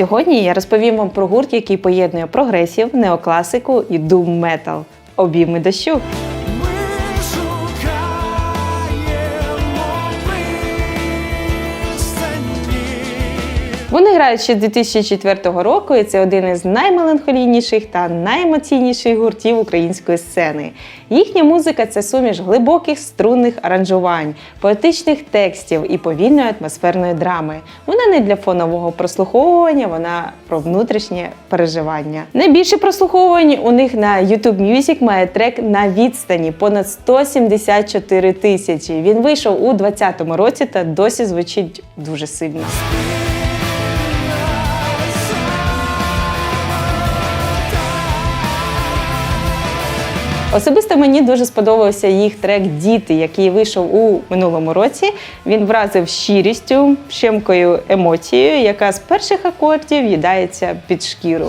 Сьогодні я розповім вам про гурт, який поєднує прогресів, неокласику і дум метал. Обійми дощу. Вони грають ще з 2004 року, і це один із наймеланхолійніших та найемоційніших гуртів української сцени. Їхня музика це суміш глибоких струнних аранжувань, поетичних текстів і повільної атмосферної драми. Вона не для фонового прослуховування, вона про внутрішнє переживання. Найбільше прослуховувань у них на YouTube Music має трек на відстані понад 174 тисячі. Він вийшов у 2020 році та досі звучить дуже сильно. Особисто мені дуже сподобався їх трек Діти, який вийшов у минулому році. Він вразив щирістю, щемкою емоцією, яка з перших акордів їдається під шкіру.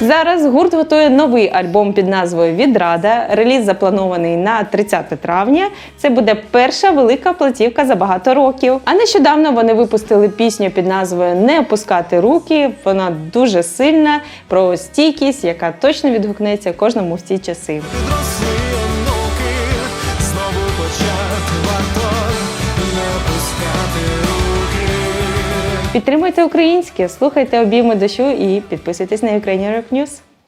Зараз гурт готує новий альбом під назвою Відрада. Реліз запланований на 30 травня. Це буде перша велика платівка за багато років. А нещодавно вони випустили пісню під назвою Не опускати руки. Вона дуже сильна про стійкість, яка точно відгукнеться кожному в ці часи. Підтримуйте українське, слухайте обійми дощу і підписуйтесь на Ukrainian Rock News.